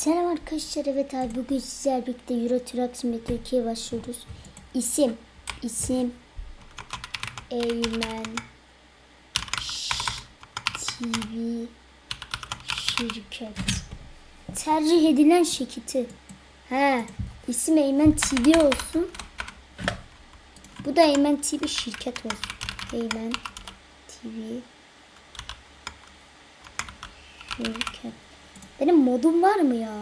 Selam arkadaşlar evet abi bugün sizlerle birlikte Euro Truck Simulator 2'ye başlıyoruz. İsim isim Eymen TV şirket. Tercih edilen şirketi. He isim Eymen TV olsun. Bu da Eymen TV şirket olsun. Eymen TV şirket benim modum var mı ya?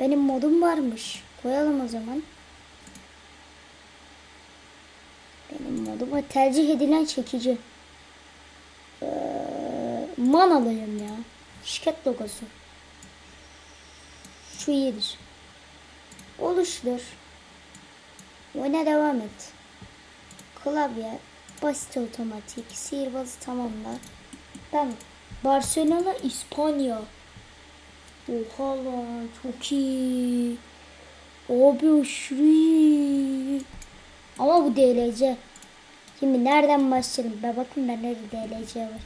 Benim modum varmış. Koyalım o zaman. Benim moduma tercih edilen çekici. Ee, man alayım ya. Şirket logosu. Şu iyidir. Oluştur. Oyuna devam et. Klavye. Basit otomatik. Sihirbazı tamamla. Tamam. Barcelona, İspanya. Oha lan çok iyi. Abi aşırı iyi. Ama bu DLC. Şimdi nereden başlayalım? Ben bakın ben nerede DLC var.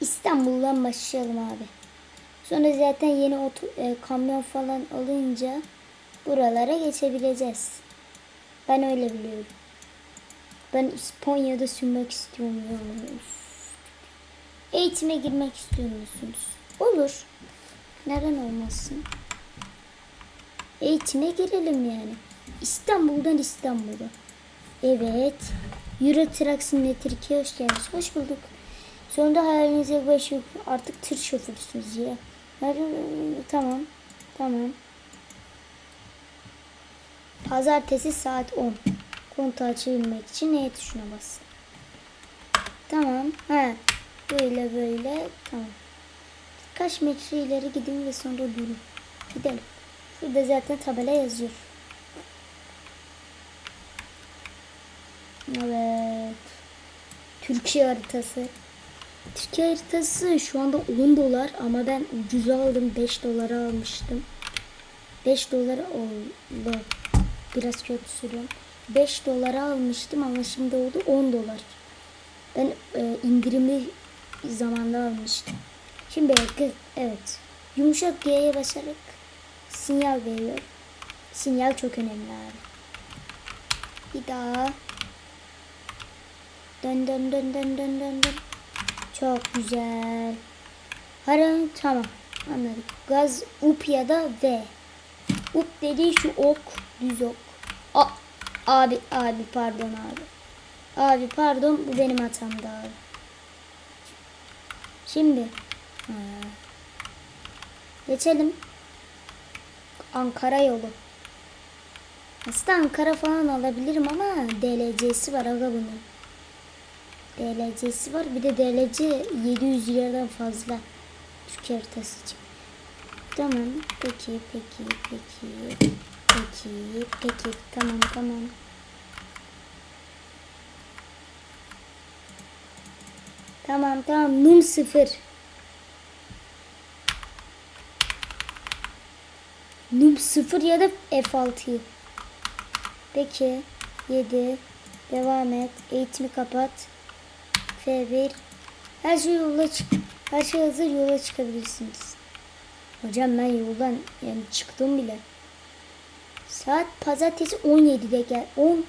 İstanbul'dan başlayalım abi. Sonra zaten yeni oto, e, kamyon falan alınca buralara geçebileceğiz. Ben öyle biliyorum. Ben İspanya'da sürmek istiyorum. ya. Eğitime girmek istiyor musunuz? Olur. Neden olmasın? Eğitime girelim yani. İstanbul'dan İstanbul'a. Evet. Euro Truck Simulator 2'ye hoş geldiniz. Hoş bulduk. Sonunda hayalinize ulaşıp artık tır şoförüsünüz ya. Tamam. Tamam. Pazartesi saat 10. Kontağı çevirmek için E tuşuna basın. Tamam. Ha. Böyle böyle. Tamam. Kaç metre ileri gidin ve sonra durun. Gidelim. Şurada zaten tabela yazıyor. Evet. Türkiye haritası. Türkiye haritası şu anda 10 dolar ama ben ucuza aldım. 5 dolara almıştım. 5 dolara oldu. Biraz kötü sürüyorum. 5 dolara almıştım ama şimdi oldu 10 dolar. Ben e, indirimli zamanda almıştım. Şimdi g- evet. Yumuşak G'ye basarak sinyal veriyor. Sinyal çok önemli abi. Bir daha. Dön dön dön dön dön dön dön. Çok güzel. Harun tamam. Anladık. Gaz up ya da V. Up dediği şu ok. Düz ok. A abi abi pardon abi. Abi pardon bu benim hatamdı abi. Şimdi ha. geçelim. Ankara yolu. Aslında Ankara falan alabilirim ama DLC'si var aga bunun. DLC'si var. Bir de DLC 700 liradan fazla. Türkiye haritası için. Tamam. Peki, peki, peki. Peki, peki. Tamam, tamam. Tamam tamam num sıfır. Num sıfır ya da F6'yı. Peki 7 devam et. Eğitimi kapat. F1 her şey yola çık. Her şey hazır yola çıkabilirsiniz. Hocam ben yoldan yani çıktım bile. Saat pazartesi 17'de gel. 10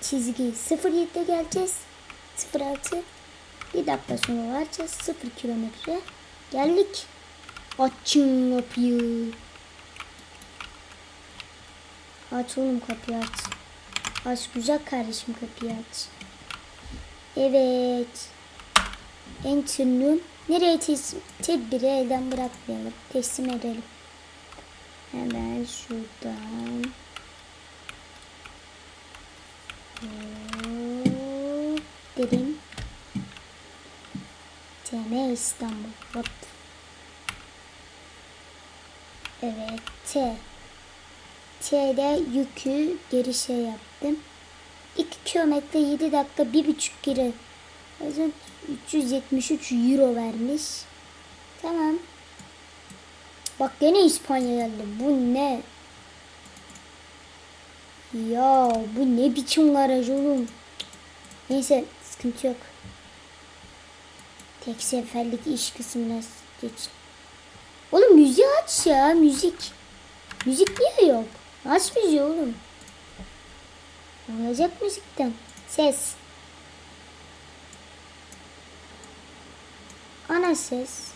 çizgi 07'de geleceğiz. 06 bir dakika sonra varacağız. 0 kilometre. Geldik. Açın kapıyı. Aç oğlum kapıyı aç. Aç güzel kardeşim kapıyı aç. Evet. Enter'ın nereye tes- tedbiri elden bırakmayalım. Teslim edelim. Hemen şuradan. Dedim. TM İstanbul. Hop. Evet T. T'de yükü geri şey yaptım. 2 kilometre 7 dakika 1,5 kere. O yüzden 373 euro vermiş. Tamam. Bak gene İspanya geldi. Bu ne? Ya bu ne biçim garaj oğlum. Neyse sıkıntı yok. Tek seferlik iş kısmına geç. müziği aç ya müzik. Müzik niye yok? Aç müziği oğlum. Olacak müzikten. Ses. Ana ses.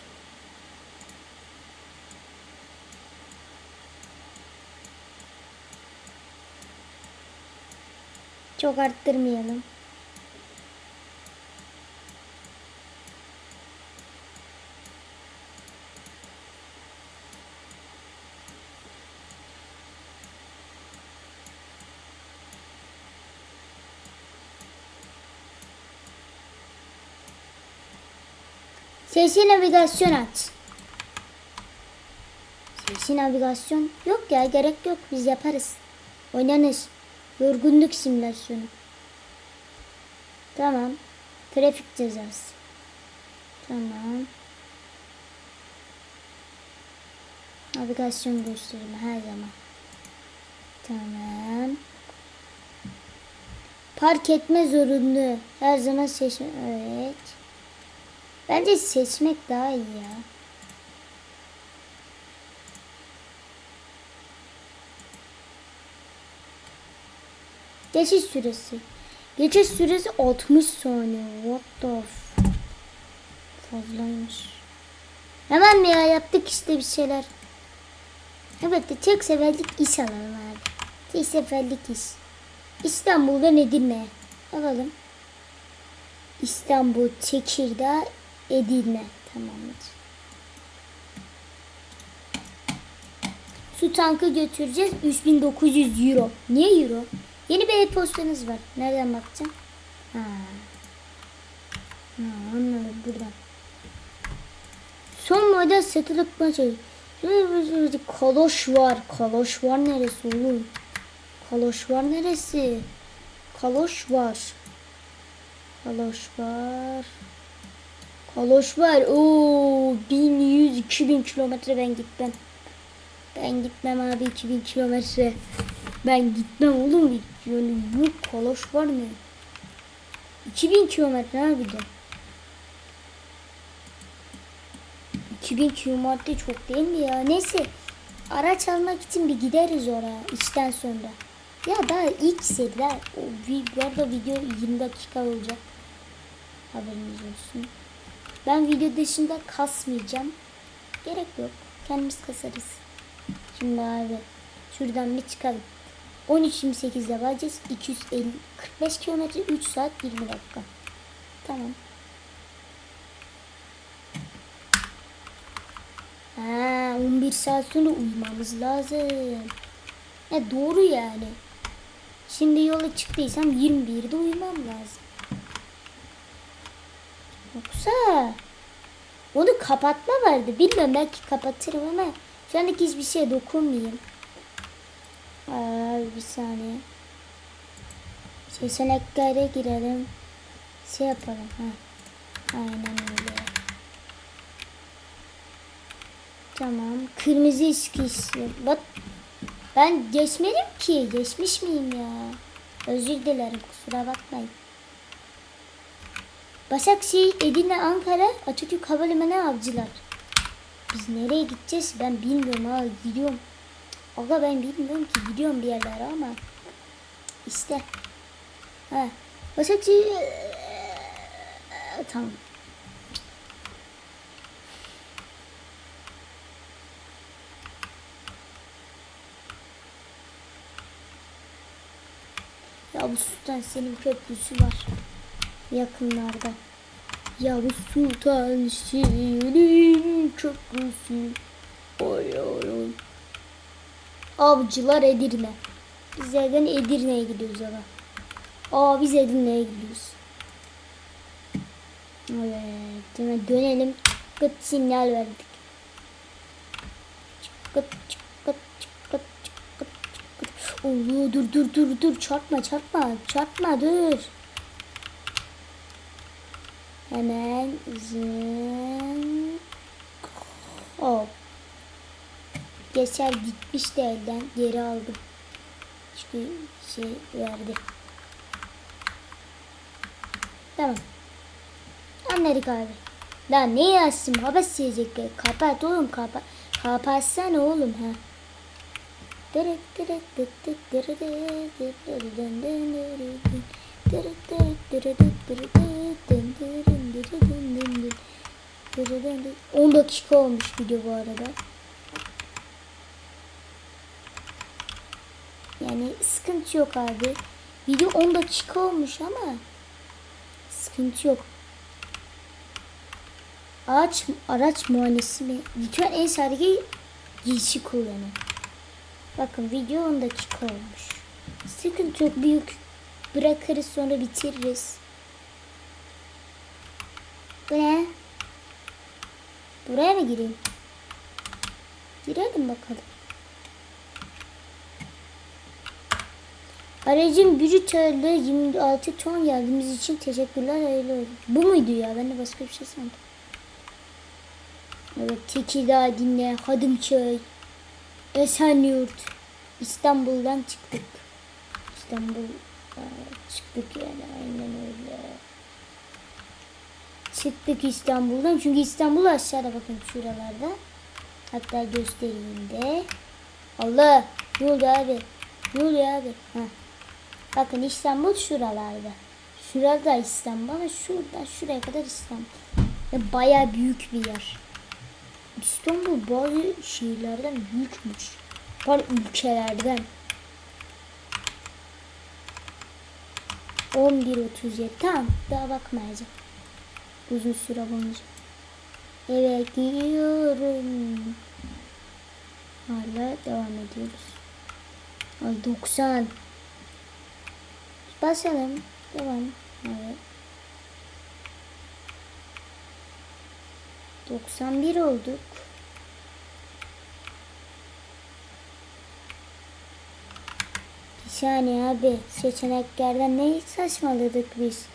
Çok arttırmayalım. Sesi navigasyon aç. Sesi navigasyon yok ya gerek yok biz yaparız. Oynanır. Yorgunluk simülasyonu. Tamam. Trafik cezası. Tamam. Navigasyon gösterimi her zaman. Tamam. Park etme zorunlu. Her zaman seçme. Evet. Bence seçmek daha iyi ya. Geçiş süresi. Geçiş süresi 60 saniye. What the f- Fazlaymış. Hemen mi ya yaptık işte bir şeyler. Evet de tek seferlik iş alalım abi. Tek seferlik iş. İstanbul'dan Edirne. Alalım. İstanbul, Tekirdağ, Edirne. Tamamdır. Su tankı götüreceğiz. 3900 euro. Niye euro? Yeni bir e-postanız var. Nereden bakacağım? Ha. Ha, anladım buradan. Son model satılık maçı. Kaloş var. Kaloş var neresi oğlum? Kaloş var neresi? Kaloş var. Kaloş var. Kaloş var. Oo 1100 2000 kilometre ben gitmem. Ben gitmem abi 2000 kilometre. Ben gitmem oğlum. Yani yok kaloş var ne? 2000 kilometre abi de. 2000 kilometre çok değil mi ya? Neyse. Araç almak için bir gideriz oraya içten sonra. Ya daha ilk seriler. O, bu arada video 20 dakika olacak. Haberiniz olsun. Ben video dışında kasmayacağım. Gerek yok. Kendimiz kasarız. Şimdi abi şuradan bir çıkalım. 13.28'de varacağız. 250 45 kilometre 3 saat 20 dakika. Tamam. Ha, 11 saat sonra uyumamız lazım. E doğru yani. Şimdi yola çıktıysam 21'de uyumam lazım. Yoksa onu kapatma vardı. Bilmiyorum belki kapatırım ama şu andaki hiçbir şeye dokunmayayım. Aa, bir saniye. Seçeneklere girelim. Şey yapalım. Ha. Aynen öyle. Tamam. Kırmızı eskisi. Bak. Ben geçmedim ki. Geçmiş miyim ya? Özür dilerim. Kusura bakmayın. Başakşehir, Edirne, Ankara, Atatürk Havalimanı Avcılar. Biz nereye gideceğiz ben bilmiyorum ha gidiyorum. Aga ben bilmiyorum ki gidiyorum bir yerlere ama işte. Ha. Başakşehir tamam. Yavuz Sultan Selim Köprüsü var yakınlarda. Yavuz Sultan Selim Köprüsü. Oy oy oy. Avcılar Edirne. Biz zaten Edirne'ye gidiyoruz ama. Aa biz Edirne'ye gidiyoruz. Evet. Hemen dönelim. Çıkıt sinyal verdik. Çıkıt çıkıt çıkıt çıkıt çıkıt. Oo, dur dur dur dur çarpma çarpma çarpma dur. Hemen zın. Hop. Geçer gitmiş de elden geri aldım. Çünkü şey verdi. Tamam. Anladık abi. Lan ne yazsın baba silecekler. Kapat oğlum kapat. Kapatsana oğlum ha. On dakika olmuş video bu arada. Yani sıkıntı yok abi. Video 10 dakika olmuş ama sıkıntı yok. Araç, araç muayenesi mi? Lütfen en sergi giysi kullanın. Bakın video 10 dakika olmuş. Sıkıntı yok büyük. Bırakırız sonra bitiririz. Bu ne? Buraya mı gireyim? Girelim bakalım. Aracın brüt ağırlığı 26 ton geldiğimiz için teşekkürler hayırlı olsun. Bu muydu ya? Ben de başka bir şey sandım. Evet Tekirdağ dinle Hadımköy Esenyurt İstanbul'dan çıktık. İstanbul çıktık yani aynen öyle. Çıktık İstanbul'dan çünkü İstanbul aşağıda bakın şuralarda. Hatta göstereyim de. Allah ne oldu abi? Ne oluyor abi? Ha. Bakın İstanbul şuralarda. Şurada İstanbul ama şuradan şuraya kadar İstanbul. Ve baya büyük bir yer. İstanbul bazı şehirlerden büyükmüş. Var ülkelerden. 11.37 tamam daha bakmayacağım. Uzun süre boyunca. Evet gidiyorum. Hala devam ediyoruz. Ay 90. Basalım. Devam. Evet. 91 olduk. Bir saniye abi. Seçeneklerden ne saçmaladık biz?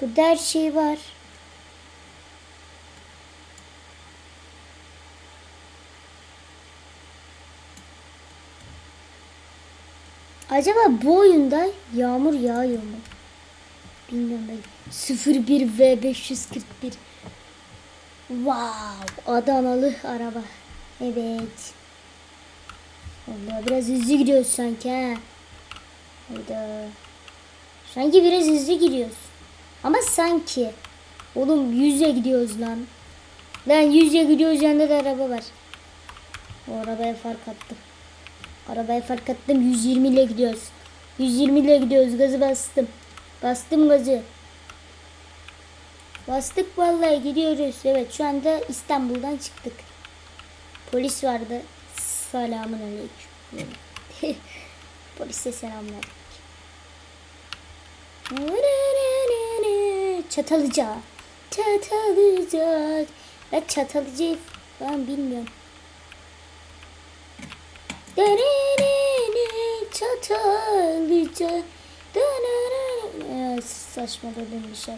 Burada her şey var. Acaba bu oyunda yağmur yağıyor mu? Bilmiyorum ben. 01 V 541. Wow, Adanalı araba. Evet. Allah biraz hızlı gidiyoruz sanki ha. Hayda. Sanki biraz hızlı gidiyoruz. Ama sanki. Oğlum yüze gidiyoruz lan. Lan yüze gidiyoruz yanında da araba var. O arabaya fark attım. Arabaya fark attım 120 ile gidiyoruz. 120 ile gidiyoruz gazı bastım. Bastım gazı. Bastık vallahi gidiyoruz. Evet şu anda İstanbul'dan çıktık. Polis vardı. Selamun aleyküm. Polise selamlar. Çatalıca. Çatalıca. Ben Çatalıca'yı falan bilmiyorum. Çatalıca. Ee, saçmaladım bir şey.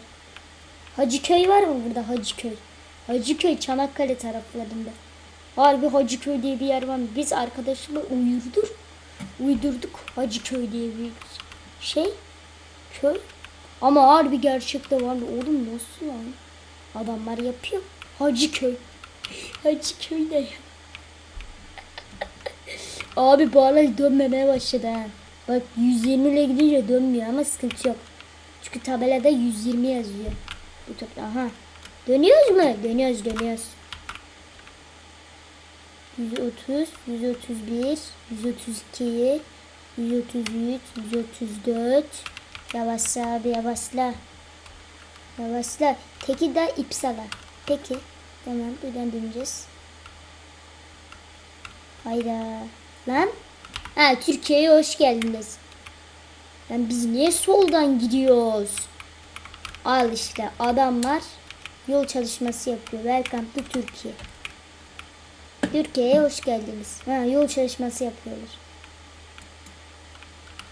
Hacıköy var mı burada Hacıköy? Hacıköy Çanakkale taraflarında. Harbi Hacıköy diye bir yer var mı? Biz arkadaşımla uydurduk. Uydurduk Hacıköy diye bir şey. Köy. Ama harbi gerçekte var mı? Oğlum nasıl lan? Adamlar yapıyor. Hacıköy. Hacıköy ne ya? Abi bu aralar dönmemeye başladı ha. Bak 120 ile gidince dönmüyor ama sıkıntı yok. Çünkü tabelada 120 yazıyor. Bu top aha. Dönüyoruz mu? Dönüyoruz dönüyoruz. 130, 131, 132, 133, 134. Yavaşla abi yavaşla. Yavaşla. Tekirdağ İpsala. Peki. Tamam buradan döneceğiz. Hayda. Lan. Ha Türkiye'ye hoş geldiniz. Lan biz niye soldan gidiyoruz? Al işte adamlar yol çalışması yapıyor. Welcome to Türkiye. Türkiye'ye hoş geldiniz. Ha, yol çalışması yapıyorlar.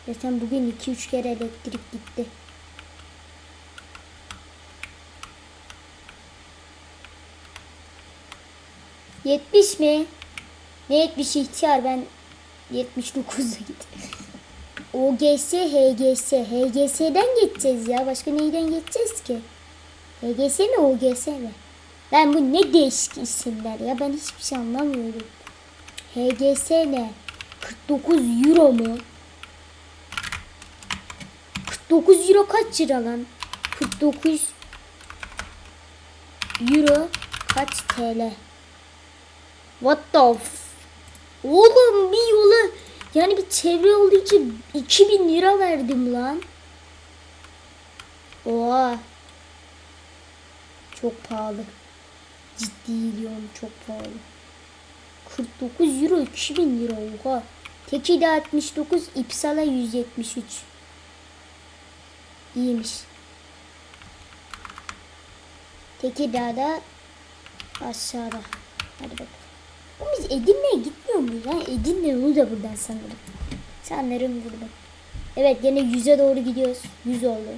Zaten bugün 2-3 kere elektrik gitti. Yetmiş mi? Ne yetmiş ihtiyar ben 79'a gittim. OGS, HGS. HGS'den geçeceğiz ya. Başka neyden geçeceğiz ki? HGS mi OGS mi? Ben bu ne değişik isimler ya. Ben hiçbir şey anlamıyorum. HGS ne? 49 euro mu? 49 euro kaç lira lan? 49 euro kaç TL? What the f Oğlum bir yola yani bir çevre olduğu için 2000 lira verdim lan. Oha. Çok pahalı. Ciddi diyorum çok pahalı. 49 euro 2000 lira oha. Teki de 69 İpsala 173. İyiymiş. Tekirdağ'da aşağıda. Hadi bakalım. Oğlum biz Edirne'ye gitmiyor muyuz lan? Edirne yolu da buradan sanırım. Sanırım burada. Evet yine yüze doğru gidiyoruz. Yüz oldu.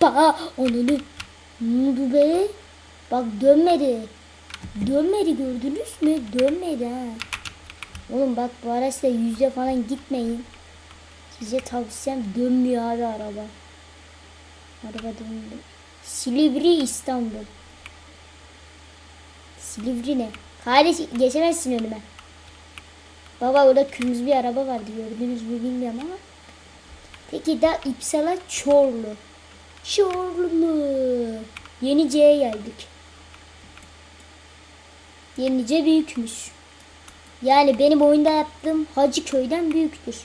Pa onu ne oldu be? Bak dönmedi. Dönmedi gördünüz mü? Dönmedi ha. Oğlum bak bu araçla yüze falan gitmeyin. Size tavsiyem dönmüyor abi araba. Araba döndü. Silivri İstanbul. Silivri ne? Kardeş geçemezsin önüme. Baba orada kırmızı bir araba vardı gördünüz mü bilmiyorum ama. Peki da İpsala Çorlu. Çorlu. Yenice'ye geldik. Yenice büyükmüş. Yani benim oyunda yaptığım Hacı köyden büyüktür.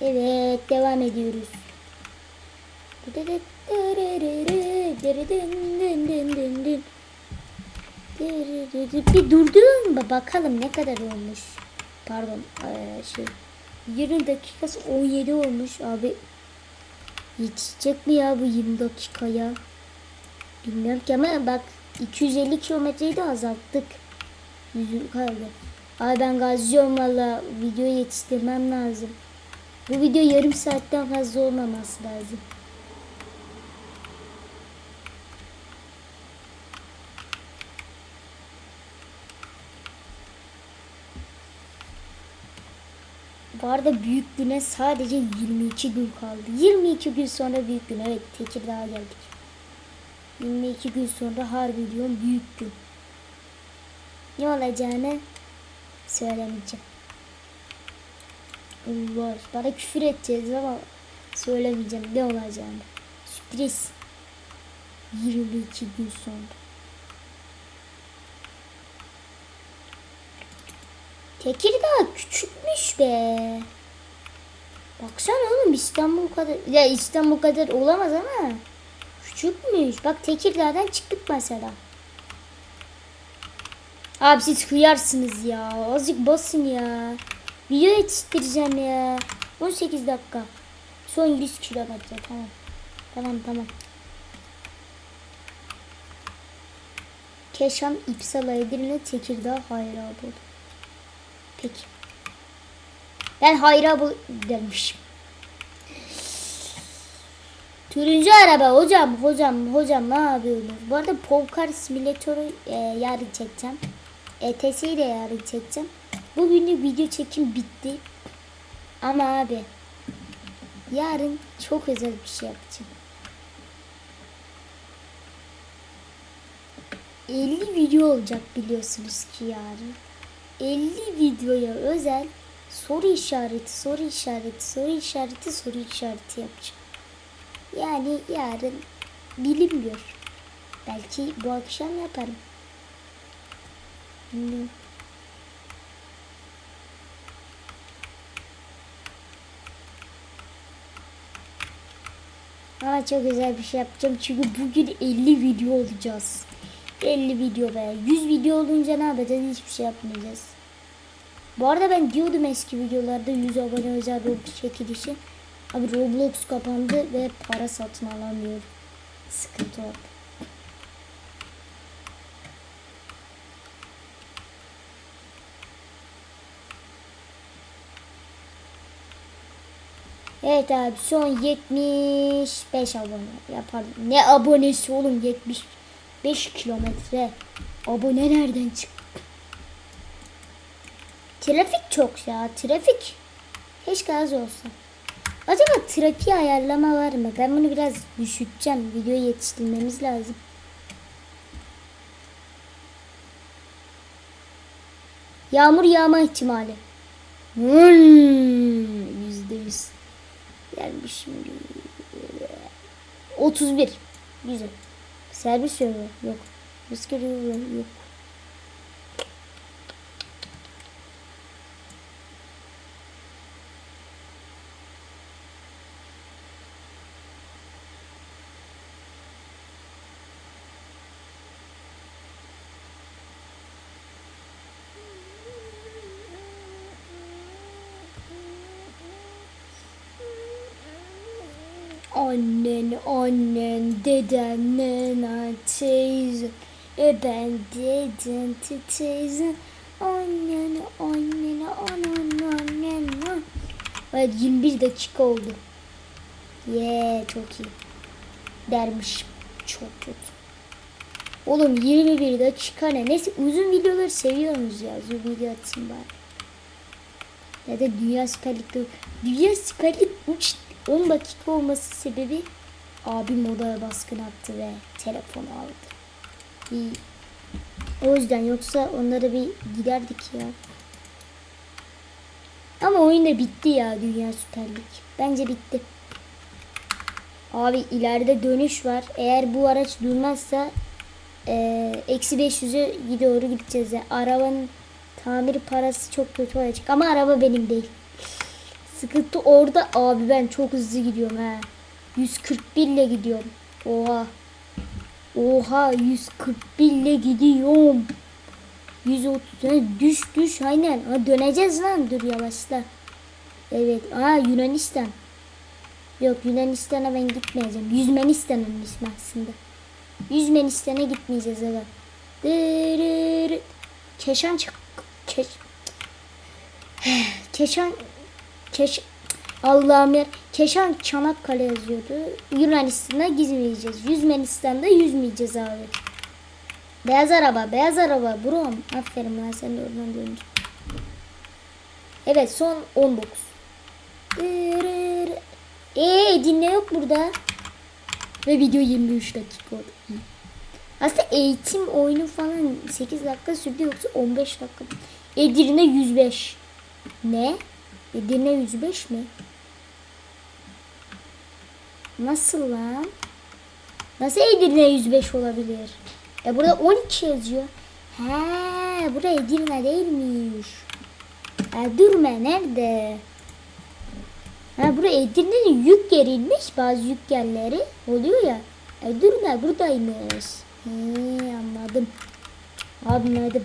Evet devam ediyoruz. Bir durdurun mu bakalım ne kadar olmuş. Pardon şey 20 dakikası 17 olmuş abi. Yetişecek mi ya bu 20 dakikaya? Bilmiyorum ki ama bak 250 kilometreyi de azalttık. Yüzüm kaldı. Abi ben gazlıyorum valla videoyu yetiştirmem lazım. Bu video yarım saatten fazla olmaması lazım. Bu arada büyük güne sadece 22 gün kaldı. 22 gün sonra büyük gün. Evet Tekirdağ'a geldik. 22 gün sonra harbi diyorum büyük gün. Ne olacağını söylemeyeceğim. Allah bana küfür edeceğiz ama söylemeyeceğim ne olacağını. Sürpriz. 22 gün sonra. Tekirdağ küçükmüş be. Baksana oğlum İstanbul kadar ya İstanbul kadar olamaz ama küçükmüş. Bak Tekirdağ'dan çıktık mesela. Abi siz hıyarsınız ya. Azıcık basın ya. Video yetiştireceğim ya. 18 dakika. Son 100 kilometre tamam. Tamam tamam. Keşan, İpsala, Edirne, Tekirdağ, Hayraboğlu. Peki. Ben Hayraboğlu demişim. Turuncu araba hocam hocam hocam ne yapıyorsunuz? Bu arada Polkar simülatörü e, yarın çekeceğim. ETS'yi de yarın çekeceğim. Bugünlük video çekim bitti. Ama abi yarın çok özel bir şey yapacağım. 50 video olacak biliyorsunuz ki yarın. 50 videoya özel soru işareti, soru işareti, soru işareti, soru işareti yapacağım. Yani yarın bilinmiyor. Belki bu akşam yaparım. Bilmiyorum. Ama çok güzel bir şey yapacağım çünkü bugün 50 video olacağız. 50 video be. 100 video olunca ne yapacağız? Hiçbir şey yapmayacağız. Bu arada ben diyordum eski videolarda 100 abone özel Roblox çekilişi. Abi Roblox kapandı ve para satın alamıyorum. Sıkıntı oldu. Evet abi son 75 abone yapalım. Ne abonesi oğlum 75 kilometre. Abone nereden çık? Trafik çok ya trafik. Keşke az olsa. Acaba trafiği ayarlama var mı? Ben bunu biraz düşürteceğim. Videoyu yetiştirmemiz lazım. Yağmur yağma ihtimali. Hmm, Yüzde yüz. Gelmiş şimdi. 31. Güzel. Servis yolu yok. Rüzgar yok. Annen, annen, deden, nenen, teyze. E ben deden, te- teyze. Annen, annen, annen, annen. Evet 21 dakika oldu. Ye çok iyi. Dermiş. Çok kötü. Oğlum 21 dakika ne? Neyse uzun videoları seviyoruz ya. Uzun video atsın bari. Ya da Dünya Süper Lig'de Dünya Süper Lig 3 10 dakika olması sebebi abim odaya baskın attı ve telefonu aldı. İyi. O yüzden yoksa onlara bir giderdik ya. Ama oyun da bitti ya Dünya Süper Lig. Bence bitti. Abi ileride dönüş var. Eğer bu araç durmazsa eee, eksi 500'e doğru gideceğiz. Yani arabanın tamir parası çok kötü olacak. Ama araba benim değil. Sıkıntı orada abi ben çok hızlı gidiyorum ha. 141 ile gidiyorum. Oha. Oha 141 ile gidiyorum. 130 Ha, düş düş aynen. Ha, döneceğiz lan dur yavaşla. Evet. Aa Yunanistan. Yok Yunanistan'a ben gitmeyeceğim. Yüzmenistan'ın ismi aslında. Yüzmenistan'a gitmeyeceğiz aga. Keşan çık. Keş. Keşan Keş Allah'ım ya. Keşan Çanakkale yazıyordu. Yunanistan'a gitmeyeceğiz. Yüzmenistan'da yüzmeyeceğiz abi. Beyaz araba, beyaz araba bro. Aferin lan sen de oradan dönünce. Evet son 19. Eee dinle yok burada. Ve video 23 dakika oldu. Aslında eğitim oyunu falan 8 dakika sürdü yoksa 15 dakika. Edirne 105. Ne? Edirne 105 mi? Nasıl lan? Nasıl Edirne 105 olabilir? E burada 12 yazıyor. He, burada Edirne değilmiş. E, durma nerede? Ha burada Edirne'nin yük yeriymiş. Bazı yük yerleri oluyor ya. E durma buradaymış. He, anladım. Anladım.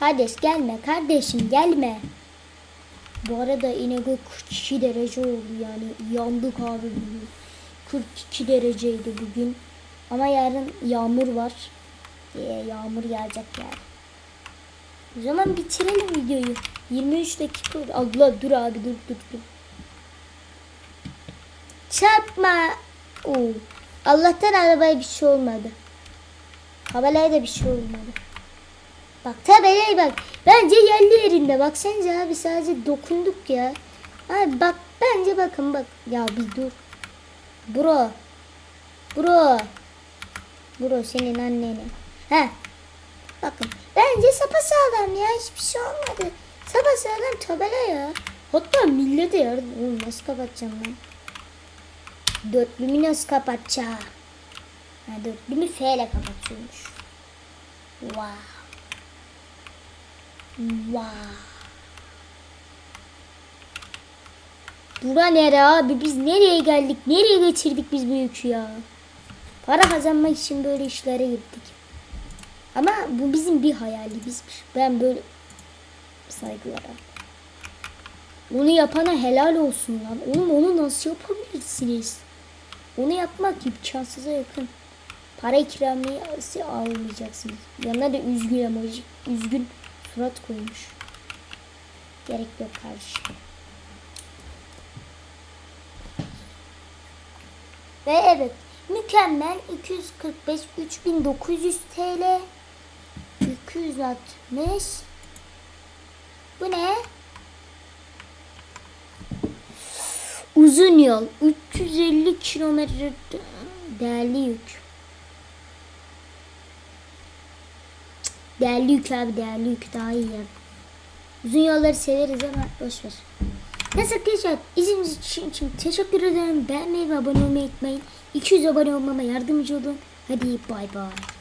Kardeş gelme kardeşim gelme. Bu arada İnegöl 42 derece oldu yani yandık abi bugün. 42 dereceydi bugün. Ama yarın yağmur var. Ee, yağmur yağacak yani. O zaman bitirelim videoyu. 23 dakika oldu. Allah dur abi dur dur dur. Çarpma. Oo. Allah'tan arabaya bir şey olmadı. Tabelaya da bir şey olmadı. Bak tabelaya bak. Bence yerli yerinde. Baksanıza abi sadece dokunduk ya. Abi bak bence bakın bak. Ya bir dur. Bro. Bro. Bro senin annene. He. Bakın. Bence sapasağlam ya. Hiçbir şey olmadı. Sapasağlam tabela ya. Hatta millete yardım. Oğlum nasıl kapatacağım ben? Dörtlümü nasıl kapatacağım? Ha, dörtlümü F ile kapatıyormuş. Wow. Bura nere abi? Biz nereye geldik? Nereye getirdik biz bu yükü ya? Para kazanmak için böyle işlere gittik. Ama bu bizim bir hayalimizmiş. Ben böyle saygılara. Onu yapana helal olsun lan. Oğlum onu nasıl yapabilirsiniz? Onu yapmak imkansıza yakın. Para ikramiyesi almayacaksınız. Yanına da üzgün emoji. Üzgün surat koymuş. Gerek yok kardeşim. Ve evet mükemmel 245 3900 TL 260 Bu ne? Uzun yol 350 kilometre değerli yük. Değerli yük abi değerli yük daha iyi ya. Uzun yolları severiz ama boş ver. Neyse arkadaşlar izlediğiniz için, için teşekkür ederim. Beğenmeyi ve abone olmayı unutmayın. 200 abone olmama yardımcı olun. Hadi bay bay.